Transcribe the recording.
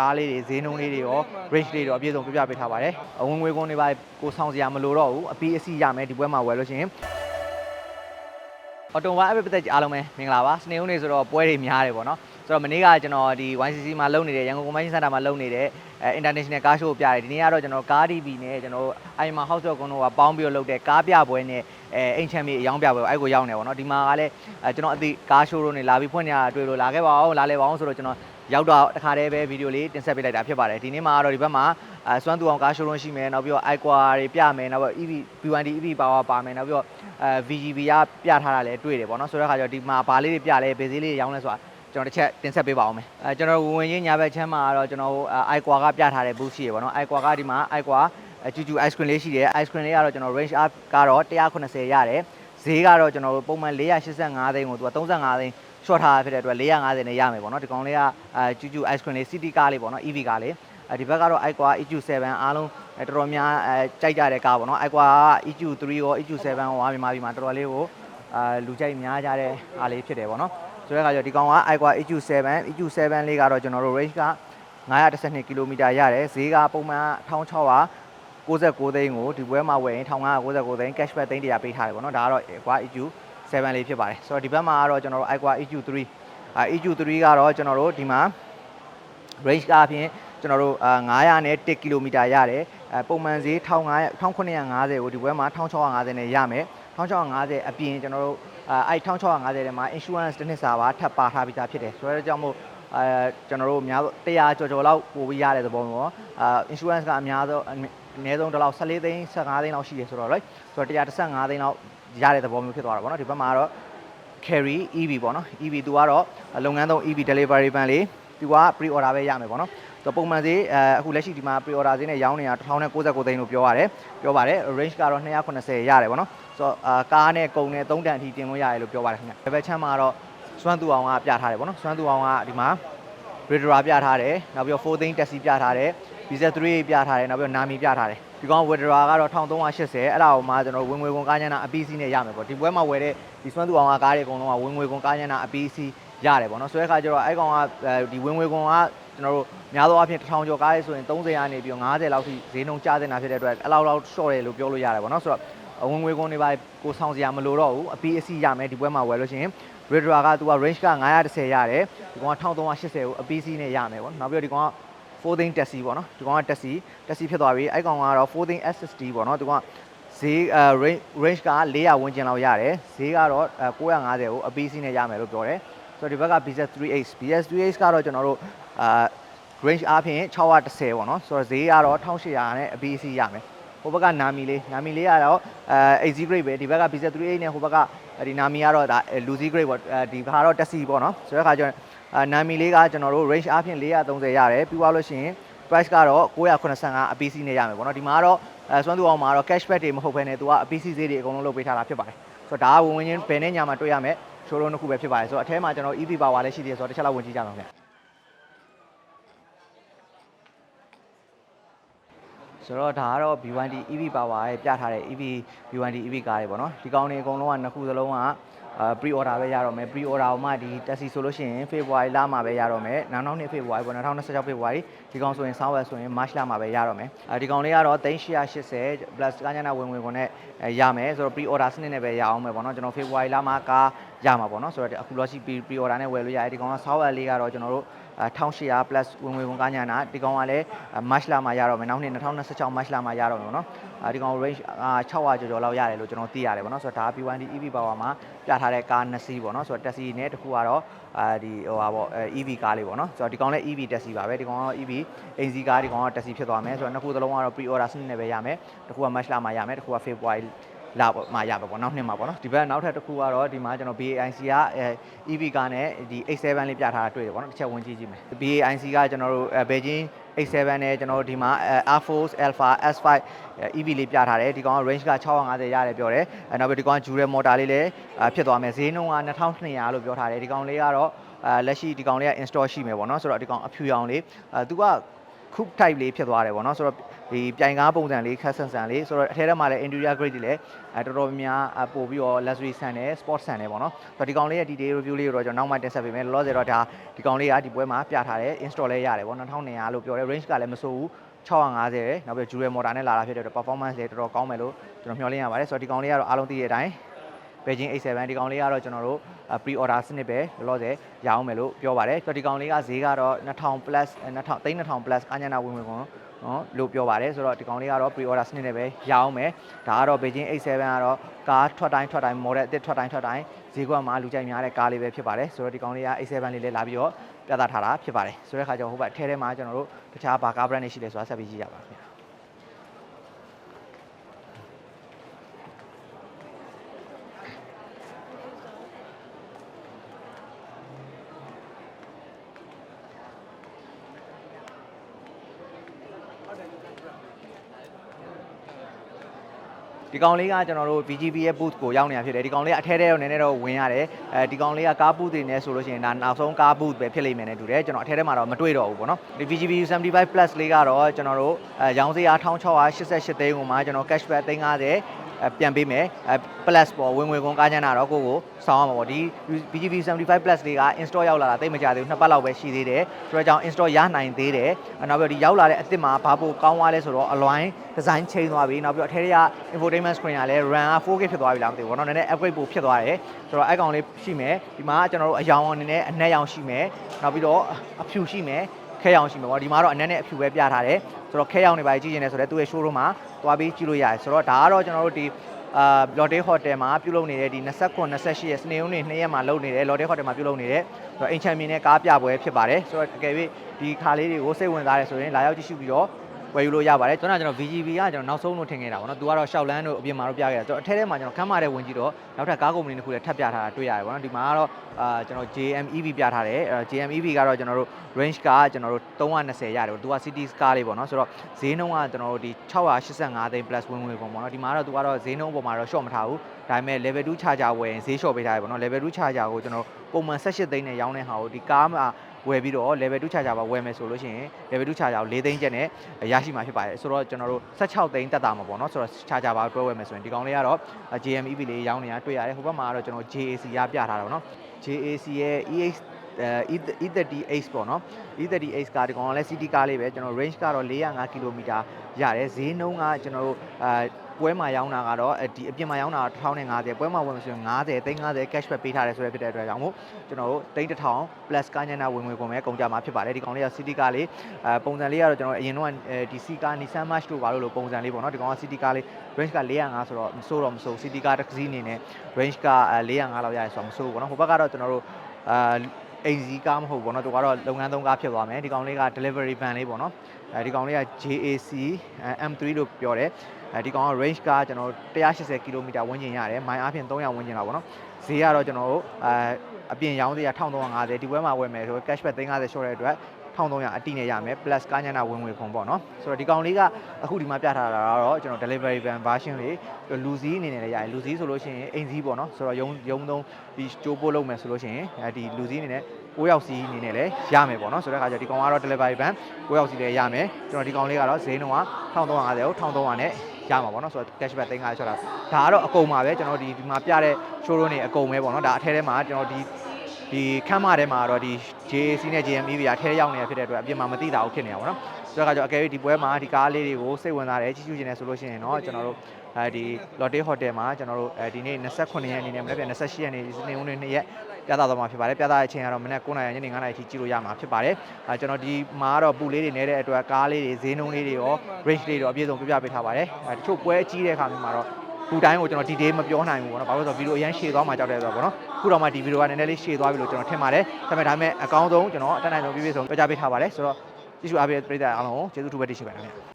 ကားလေးတွေဈေးနှုန်းလေးတွေရော range လေးတွေရောအပြည့်စုံပြပြပေးထားပါတယ်အဝင်ငွေကုန်တွေပါကိုဆောင်စရာမလိုတော့ဘူးအပီးအစီရမယ်ဒီပွဲမှာဝယ်လို့ရှိရင်အော်တိုဝါအပစ်ပသက်အားလုံးပဲမင်္ဂလာပါစနေဦးနေဆိုတော့ပွဲတွေများတယ်ပေါ့နော်ဆိုတော့မနေ့ကကျွန်တော်ဒီ YCC မှာလုပ်နေတဲ့ရန်ကုန် Convention Center မှာလုပ်နေတဲ့အဲ International Car Show ကိုပြတယ်ဒီနေ့ကတော့ကျွန်တော်ကား TV နဲ့ကျွန်တော်အိုင်မာ House of ကုန်းတို့ကပေါင်းပြီးတော့လုပ်တဲ့ကားပြပွဲနဲ့အဲအိမ်ချမ်းမြေအယောင်းပြပွဲအဲ့ကိုရောက်နေပေါ့နော်ဒီမှာကလည်းအဲကျွန်တော်အသည့်ကား show တို့နေလာပြီးဖွင့်နေတာတွေ့လို့လာခဲ့ပါအောင်လာလဲပါအောင်ဆိုတော့ကျွန်တော် ရောက်တော့တခါတည်းပဲဗီဒီယိုလေးတင်ဆက်ပေးလိုက်တာဖြစ်ပါတယ်ဒီနေ့မှာကတော့ဒီဘက်မှာအဲစွမ်းသူအောင်ကား show ရုံးရှိမယ်နောက်ပြီးတော့ iQua တွေပြမယ်နောက်ပြီးတော့ EV B1D EV power ပါမယ်နောက်ပြီးတော့အဲ VGB ကပြထားတာလည်းတွေ့တယ်ပေါ့နော်ဆိုတော့အခါကျတော့ဒီမှာဘာလေးတွေပြလဲဘေးဈေးလေးတွေရောင်းလဲဆိုတာကျွန်တော်တစ်ချက်တင်ဆက်ပေးပါအောင်မယ်အဲကျွန်တော်ဝင်ဝင်ချင်းညာဘက်ချမ်းမှာတော့ကျွန်တော် iQua ကပြထားတဲ့ booth ရှိရပေါ့နော် iQua ကဒီမှာ iQua ကျူကျူ ice cream လေးရှိတယ် ice cream လေးကတော့ကျွန်တော် range up ကတော့190ရတယ်ဈေးကတော့ကျွန်တော်ပုံမှန်485သိန်းကိုသူက35သိန်း short ထားတာဖြစ်တဲ့အတွက်450နဲ့ရမယ်ပေါ့နော်ဒီကောင်လေးကအဲကျူကျူ ice cream လေး city ကားလေးပေါ့နော် EV ကားလေးအဲဒီဘက်ကတော့ iQua EQ7 အားလုံးတော်တော်များအဲကြိုက်ကြတဲ့ကားပေါ့နော် iQua EQ3 ရော EQ7 ရောမြန်မာပြည်မှာတော်တော်လေးကိုအာလူကြိုက်များကြတဲ့အားလေးဖြစ်တယ်ပေါ့နော်ဆိုတဲ့အခါကျတော့ဒီကောင်က iQua EQ7 EQ7 လေးကတော့ကျွန်တော်တို့ range က912ကီလိုမီတာရတယ်ဈေးကပုံမှန်1600 69သိန်းကိုဒီပွဲမှာဝယ်ရင်1599သိန်း cashback သိန်း100ပေးထားတယ်ပေါ့နော်ဒါကတော့ Aqua EQ 7လေးဖြစ်ပါတယ်ဆိုတော့ဒီဘက်မှာကတော့ကျွန်တော်တို့ Aqua EQ 3အာ EQ 3 ကတော့ကျွန်တော်တို့ဒီမှာ range ကအပြင်ကျွန်တော်တို့အာ900နဲ့1ကီလိုမီတာရတယ်အဲပုံမှန်ဈေး1500 1950ကိုဒီပွဲမှာ1650နဲ့ရမယ်1650အပြင်ကျွန်တော်တို့အဲအဲ့1650ထဲမှာ insurance တစ်နှစ်စာပါထပ်ပါထားပြီးသားဖြစ်တယ်ဆိုတော့ကြောင့်မို့အဲကျွန်တော်တို့အများဆုံး100ကျော်ကျော်လောက်ပို့ပြီးရတဲ့သဘောမျိုးအာ insurance ကအများဆုံးအနည်းဆုံးတစ်လောက်14သိန်း15သိန်းလောက်ရှိတယ်ဆိုတော့ right ဆိုတော့135သိန်းလောက် ရတဲ့သဘောမျိုးဖြစ်သွားတာပေါ့နော်ဒီဘက်မှာကတော့ carry EV ပေါ့နော် EV သူကတော့လုပ်ငန်းသုံး EV delivery van လေးသူက pre order ပဲရမယ်ပေါ့နော်ဆိုတော့ပုံမှန်ဈေးအဲအခုလက်ရှိဒီမှာ pre order ဈေးနဲ့ရောင်းနေတာ1099သိန်းလို့ပြောရတယ်ပြောပါတယ် range ကတော့290ရတယ်ပေါ့နော်ဆိုတော့အာကားနဲ့ကုန်နဲ့3တန်အထိတင်လို့ရတယ်လို့ပြောပါတယ်ခင်ဗျ level ချမ်းမှာတော့စွမ်းသူအောင်ကပြထားတယ်ပေါ့နော်စွမ်းသူအောင်ကဒီမှာ Redra ပြထားတယ်နောက်ပြီးတော့4သိန်း taxi ပြထားတယ် BZ3 ပြထားတယ်နောက်ပြီးတော့ Nami ပြထားတယ် ဒီကောင် Redra ကတော့1380အဲ့ဒါကိုမှကျွန်တော်ဝင်ငွေကုန်ကားညနာအပီးစီးနဲ့ရမယ်ပေါ့ဒီပွဲမှာဝယ်တဲ့ဒီစွမ်းသူအောင်ကကားတွေအကုန်လုံးကဝင်ငွေကုန်ကားညနာအပီးစီးရတယ်ပေါ့နော်ဆိုတဲ့အခါကျတော့အဲ့ကောင်ကဒီဝင်ငွေကုန်ကကျွန်တော်တို့များသောအားဖြင့်1000ကျော်ကားလေးဆိုရင်30ရာနေပြီးတော့90လောက်ထိဈေးနှုန်းကျသင့်တာဖြစ်တဲ့အတွက်အဲ့လောက်လောက် short တယ်လို့ပြောလို့ရတယ်ပေါ့နော်ဆိုတော့အဝင်ငွေကုန်တွေပါကိုဆောင်စရာမလိုတော့ဘူးအပီးအစီရမယ်ဒီပွဲမှာဝယ်လို့ရှိရင် Redra ကသူက range က930ရတယ်ဒီကောင်က1380ကိုအပီးစီးနဲ့ရမယ်ပေါ့နောက်ပြီးတော့ဒီကောင်က 4သိန်းတက်စီပေါ့နော်ဒီကောင်ကတက်စီတက်စီဖြစ်သွားပြီအဲ့ကောင်ကတော့4သိန်း SSD ပေါ့နော်ဒီကောင်ကဈေးအဲ range range က400ဝန်းကျင်လောက်ရတယ်ဈေးကတော့950ကိုအပီးစီးနဲ့ရမယ်လို့ပြောတယ်ဆိုတော့ဒီဘက်က BZ3H BZ3H ကတော့ကျွန်တော်တို့အာ range အားဖြင့်610ပေါ့နော်ဆိုတော့ဈေးကတော့1800နဲ့အပီးစီးရမယ်ဟိုဘက်ကနာမီလေးနာမီလေးကတော့အဲ AZ grade ပဲဒီဘက်က BZ3A နဲ့ဟိုဘက်ကဒီနာမီကတော့ဒါ Lucy grade ပေါ့ဒီခါတော့တက်စီပေါ့နော်ဆိုတဲ့ခါကျတော့ နာမီလေးကကျွန်တော်တို့ range အားဖြင့်430ရတယ်ပြီးသွားလို့ရှိရင် price ကတော့985အပီးစီးနဲ့ရမယ်ပေါ့နော်ဒီမှာကတော့အဲစွမ်းသူအောင်မှာတော့ cashback တွေမဟုတ်ဘဲနဲ့သူကအပီးစီးဈေးတွေအကုန်လုံးလုပ်ပေးထားတာဖြစ်ပါတယ်ဆိုတော့ဒါကဝင်ဝင်ချင်းဘယ်နဲ့ညာမှာတွေ့ရမယ် showroom တစ်ခုပဲဖြစ်ပါတယ်ဆိုတော့အထဲမှာကျွန်တော် EV power လည်းရှိသေးတယ်ဆိုတော့တစ်ချက်လောက်ဝင်ကြည့်ကြပါဦးခင်ဗျ ဆိုတော့ဒါကတော့ B1D EV power ရဲ့ပြထားတဲ့ EV B1D EV ကားတွေပေါ့နော်ဒီကောင်တွေအကုန်လုံးကနှစ်ခုစလုံးကအာ pre order ပဲရတော့မယ် pre order ကိုမှဒီ taxi ဆိုလို့ရှိရင် February လမှာပဲရတော့မယ်နောက်နောက်နှစ် February ပေါ့2026 February ဒီကောင်ဆိုရင် software ဆိုရင် March လမှာပဲရတော့မယ်အဲဒီကောင်လေးကတော့3880 plus ကညနာဝင်ဝင်ကုန်နဲ့ရမယ်ဆိုတော့ pre order စနစ်နဲ့ပဲရအောင်မယ်ပေါ့နော်ကျွန်တော် February လမှာကား ရမှာပေါ့နော်ဆိုတော့အခုလောရှိ pre order နဲ့ဝယ်လို့ရတယ်ဒီကောင်က software လေးကတော့ကျွန်တော်တို့1800 plus ဝင်ဝင်ကုန်ကားညနာဒီကောင်ကလည်း March လမှာရတော့မယ်နောက်နှစ်2026 March လမှာရတော့မယ်ပေါ့နော်ဒီကောင် range 600ကျော်ကျော်လောက်ရတယ်လို့ကျွန်တော်သိရတယ်ပေါ့နော်ဆိုတော့ဒါ P1D EV power မှာပြထားတဲ့ကား2စီးပေါ့နော်ဆိုတော့တက်စီနဲ့တစ်ခုကတော့အာဒီဟိုဟာပေါ့ EV ကားလေးပေါ့နော်ဆိုတော့ဒီကောင်လည်း EV တက်စီပါပဲဒီကောင်ကတော့ EV အိမ်စီကားဒီကောင်ကတက်စီဖြစ်သွားမယ်ဆိုတော့နှစ်ခုသလုံးကတော့ pre order စနစ်နဲ့ပဲရမယ်တစ်ခုက March လမှာရမယ်တစ်ခုက February လာပေါ့မှာရပါပေါ့နောက်နှစ်မှာပေါ့နော်ဒီဘက်နောက်ထပ်တစ်ခုကတော့ဒီမှာကျွန်တော် BAIC က EV ကားနဲ့ဒီ X7 လေးပြထားတာတွေ့တယ်ပေါ့နော်တစ်ချက်ဝင်ကြည့်ကြည့်မယ် BAIC ကကျွန်တော်တို့ Beijing X7 နဲ့ကျွန်တော်တို့ဒီမှာ Air Force Alpha S5 EV လေးပြထားတယ်ဒီကောင်က range က650ရတယ်ပြောတယ်အဲနောက်ပြီးဒီကောင်က Jure motor လေးလည်းဖြစ်သွားမယ်ဈေးနှုန်းက2200လို့ပြောထားတယ်ဒီကောင်လေးကတော့အဲလက်ရှိဒီကောင်လေးက install ရှိမယ်ပေါ့နော်ဆိုတော့ဒီကောင်အဖြူရောင်လေးအဲသူက ခု type လေးဖြစ်သွားတယ်ပေါ့နော်ဆိုတော့ဒီပြိုင်ကားပုံစံလေးခက်ဆန်ဆန်လေးဆိုတော့အထဲထဲမှာလည်း interior grade တွေလည်းအဲတော်တော်များများပို့ပြီးတော့ luxury ဆန်တယ် sport ဆန်တယ်ပေါ့နော်ဆိုတော့ဒီကောင်လေးရဲ့ detail review လေးကိုတော့ကျွန်တော်နောက်မှတင်ဆက်ပေးမယ်လောလောဆယ်တော့ဒါဒီကောင်လေးကဒီပွဲမှာပြထားတယ် install လည်းရတယ်ပေါ့2200လို့ပြောတယ် range ကလည်းမဆိုးဘူး650ပဲနောက်ပြီး dual motor နဲ့လာတာဖြစ်တဲ့အတွက် performance လည်းတော်တော်ကောင်းမယ်လို့ကျွန်တော်မျှော်လင့်ရပါတယ်ဆိုတော့ဒီကောင်လေးကတော့အားလုံးသိတဲ့အတိုင်း Beijing A7 ဒီကောင်လေးကတော့ကျွန်တော်တို့ pre order စနစ်ပဲလောလောဆယ်ရအောင်မယ်လို့ပြောပါတယ်ဆိုတော့ဒီကောင်လေးကဈေးကတော့2000 plus 2000 3000 plus အညနာဝင်ဝင်ကုန်နော်လို့ပြောပါတယ်ဆိုတော့ဒီကောင်လေးကတော့ pre order စနစ်နဲ့ပဲရအောင်မယ်ဒါကတော့ Beijing A7 ကတော့ကားထွက်တိုင်းထွက်တိုင်း model အသစ်ထွက်တိုင်းထွက်တိုင်းဈေးကွက်မှာလူကြိုက်များတဲ့ကားလေးပဲဖြစ်ပါတယ်ဆိုတော့ဒီကောင်လေးက A7 လေးလည်းလာပြီးတော့ပြသထားတာဖြစ်ပါတယ်ဆိုတဲ့အခါကျတော့ဟိုဘက်အထဲထဲမှာကျွန်တော်တို့တခြားဘာကား brand တွေရှိလဲဆိုတာဆက်ပြီးကြည့်ရပါမယ် ဒီကောင်လေးကကျွန်တော်တို့ VGB ရဲ့ booth ကိုရောက်နေတာဖြစ်တယ်ဒီကောင်လေးကအထဲထဲတော့နည်းနည်းတော့ဝင်ရတယ်အဲဒီကောင်လေးကကား booth တွေနဲ့ဆိုလို့ရှိရင်ဒါနောက်ဆုံးကား booth ပဲဖြစ်လိမ့်မယ်နဲ့တူတယ်ကျွန်တော်အထဲထဲမှာတော့မတွေ့တော့ဘူးပေါ့နော်ဒီ VGB 75 plus လေးကတော့ကျွန်တော်တို့အဲရောင်းစရာ1688သိန်းကိုမှကျွန်တော် cashback 350အဲ ပြန်ပေးမယ်အဲ plus ပေါ်ဝင်ဝင်ကုန်ကားချမ်းတာတော့ကိုကိုဆောင်းရမှာပေါ့ဒီ BGB 75 plus လေးက install ရောက်လာတာတိတ်မကြသေးဘူးနှစ်ပတ်လောက်ပဲရှိသေးတယ်ဆိုတော့ကြောင့် install ရနိုင်သေးတယ်နောက်ပြီးတော့ဒီရောက်လာတဲ့အစ်စ်မှာဘာပိုကောင်းသွားလဲဆိုတော့အလွိုင်း design change သွားပြီနောက်ပြီးတော့အထဲက infotainment screen ကလည်း RAM က 4K ဖြစ်သွားပြီလားမသိဘူးဘောနော်နည်းနည်း upgrade ပိုဖြစ်သွားတယ်ဆိုတော့အဲ့ကောင်လေးရှိမယ်ဒီမှာကျွန်တော်တို့အယောင်အနေနဲ့အနက်ရောင်ရှိမယ်နောက်ပြီးတော့အဖြူရှိမယ် ခဲရောင်ရှိမယ်ပေါ့ဒီမှာတော့အနက်နဲ့အဖြူပဲပြထားတယ်ဆိုတော့ခဲရောင်တွေပါကြည့်နေတယ်ဆိုတော့သူ့ရဲ့ showroom မှာသွားပြီးကြည့်လို့ရတယ်ဆိုတော့ဒါကတော့ကျွန်တော်တို့ဒီအာ Lotte Hotel မှာပြုလုပ်နေတဲ့ဒီ29 28ရက်စနေဦးနေ့2ရက်မှာလုပ်နေတဲ့ Lotte Hotel မှာပြုလုပ်နေတဲ့ဆိုတော့အိမ်ချမ်းမင်းနဲ့ကားပြပွဲဖြစ်ပါတယ်ဆိုတော့အကယ်၍ဒီခါလေးတွေကိုစိတ်ဝင်စားတယ်ဆိုရင်လာရောက်ကြည့်ရှုပြီးတော့ ဝယ်ယူလို့ရပါတယ်ကျွန်တော်ကကျွန်တော် VGB ကကျွန်တော်နောက်ဆုံးလို့ထင်ခဲ့တာပေါ့နော်သူကတော့ရှောက်လန်းတို့အပြင်မှာတော့ပြခဲ့တာကျွန်တော်အထဲထဲမှာကျွန်တော်ခမ်းမာတဲ့ဝင်ကြည့်တော့နောက်ထပ်ကားကုမ္ပဏီတစ်ခုလည်းထပ်ပြထားတာတွေ့ရတယ်ပေါ့နော်ဒီမှာကတော့အာကျွန်တော် JMEV ပြထားတယ်အဲ JMEV ကတော့ကျွန်တော်တို့ range ကကျွန်တော်တို့320ရတယ်ပေါ့သူက city car လေးပေါ့နော်ဆိုတော့ဈေးနှုန်းကကျွန်တော်တို့ဒီ685သိန်း plus ဝင်ဝင်ကုန်ပေါ့နော်ဒီမှာတော့သူကတော့ဈေးနှုန်းပေါ်မှာတော့ short မထားဘူးဒါပေမဲ့ level 2 charger ဝယ်ရင်ဈေး short ပေးထားတယ်ပေါ့နော် level 2 charger ကိုကျွန်တော်ပုံမှန်18သိန်းနဲ့ရောင်းတဲ့ဟာကိုဒီကားမှာ ဝယ်ပြီးတော့ level 2 charger ပါဝယ်မယ်ဆိုလို့ရှိရင် level 2 charger ကို4သိန်းကျပ်နဲ့ရရှိမှာဖြစ်ပါတယ်ဆိုတော့ကျွန်တော်တို့16သိန်းတက်တာမှာပေါ့နော်ဆိုတော့ charger ပါတွဲဝယ်မယ်ဆိုရင်ဒီကောင်လေးကတော့ JMEB လေးရောင်းနေတာတွေ့ရတယ်ဟိုဘက်မှာကတော့ကျွန်တော် JAC ရပြထားတာပေါ့နော် JAC ရဲ့ EX အဲ E38 ပေါ့နော် E38 ကားဒီကောင်ကလည်း city ကားလေးပဲကျွန်တော် range ကတော့405ကီလိုမီတာရတယ်ဈေးနှုန်းကကျွန်တော်တို့အဲ ပွဲမှာရောင်းတာကတော့ဒီအပြင်မှာရောင်းတာ1050ပွဲမှာဝင်ဆိုရင်90 350 cashback ပေးထားတယ်ဆိုရဖြစ်တဲ့အတွက်ကြောင့်မို့ကျွန်တော်တို့3000 plus ကားညနာဝင်ဝင်ကုန်မဲ့ကုန်ကြမှာဖြစ်ပါတယ်ဒီကောင်လေးက city ကားလေးအဲပုံစံလေးကတော့ကျွန်တော်အရင်တော့ဒီ C ကား Nissan March တို့ဘာလို့လို့ပုံစံလေးပေါ့နော်ဒီကောင်က city ကားလေး range က405ဆိုတော့မစိုးတော့မစိုး city ကားတစ်စီးအနေနဲ့ range က405လောက်ရတယ်ဆိုတော့မစိုးဘူးပေါ့နော်ဟိုဘက်ကတော့ကျွန်တော်တို့အာ အိမ်စီကားမဟုတ်ဘူးပေါ့နော်သူကတော့လုပ်ငန်းသုံးကားဖြစ်သွားမယ်ဒီကောင်လေးက delivery van လေးပေါ့နော်အဲဒီကောင်လေးက JAC M3 လို့ပြောတယ်အဲဒီကောင်က range ကကျွန်တော်180 km ဝန်းကျင်ရတယ်မိုင်အားဖြင့်300ဝန်းကျင်လောက်ပေါ့နော်ဈေးကတော့ကျွန်တော်တို့အဲအပြင်ရောင်းသေးရ1350ဒီပွဲမှာဝယ်မယ်ဆို cashback 350 short တဲ့အတွက် 1300အတိနဲ့ရမယ် plus ကားညနာဝင်ဝင်ခုံပေါ့နော်ဆိုတော့ဒီကောင်လေးကအခုဒီမှာပြထားတာကတော့ကျွန်တော် delivery van version လေးလူစည်းအနေနဲ့လည်းရတယ်လူစည်းဆိုလို့ရှိရင်အိမ်စည်းပေါ့နော်ဆိုတော့ရုံရုံသုံးဒီကြိုးပို့လုပ်မယ်ဆိုလို့ရှိရင်အဲဒီလူစည်းအနေနဲ့6ယောက်စီးအနေနဲ့လည်းရမယ်ပေါ့နော်ဆိုတဲ့အခါကျဒီကောင်ကတော့ delivery van 6ယောက်စီးလည်းရမယ်ကျွန်တော်ဒီကောင်လေးကတော့ဈေးနှုန်းက1350ကို1300နဲ့ရမှာပေါ့နော်ဆိုတော့ cashback 350ချောတာဒါကတော့အကုန်ပါပဲကျွန်တော်ဒီဒီမှာပြတဲ့ showroom တွေအကုန်ပဲပေါ့နော်ဒါအထဲထဲမှာကျွန်တော်ဒီ ဒီခမ်းမထဲမှာတော့ဒီ JAC နဲ့ JMEV ကအထဲရောက်နေတာဖြစ်တဲ့အတွက်အပြင်မှာမသိတာဘူးဖြစ်နေတာပေါ့နော်ဆိုတော့အခါကျအကယ်၍ဒီပွဲမှာဒီကားလေးတွေကိုစိတ်ဝင်စားတယ်ကြီးကျူးနေတယ်ဆိုလို့ရှိရင်တော့ကျွန်တော်တို့အဲဒီ Lotte Hotel မှာကျွန်တော်တို့အဲဒီနေ့29ရက်နေ့နဲ့မနေ့က28ရက်နေ့ဒီနေ့ဦးနေ့2ရက်ပြသသွားမှာဖြစ်ပါတယ်ပြသတဲ့အချိန်ကတော့မနေ့9:00နာရီညနေ9:00နာရီထိကြည့်လို့ရမှာဖြစ်ပါတယ်အဲကျွန်တော်ဒီမှာကတော့ပူလေးတွေနေတဲ့အတွက်ကားလေးတွေဈေးနှုန်းလေးတွေရော range လေးတွေရောအပြည့်စုံပြပြပေးထားပါတယ်အဲတချို့ပွဲကြီးတဲ့အခါမျိုးမှာတော့ ပူတိုင်းကိုကျွန်တော် detail မပြောနိုင်ဘူးပေါ့နော်ဘာလို့လဲဆိုတော့ဗီဒီယိုအရင်ရှည်သွားမှကြောက်တယ်ဆိုတော့ပေါ့နော်ခုတော့မှဒီဗီဒီယိုကနည်းနည်းလေးရှည်သွားပြီလို့ကျွန်တော်ထင်ပါတယ်ဒါပေမဲ့ဒါပေမဲ့အကောင်းဆုံးကျွန်တော်အတက်နိုင်ဆုံးပြည့်ပြည့်စုံပြောကြားပေးထားပါတယ်ဆိုတော့ကြည့်ရှုအားပေးတဲ့ပရိသတ်အားလုံးကိုကျေးဇူးထူးပဲတင်ရှိပါတယ်ခင်ဗျာ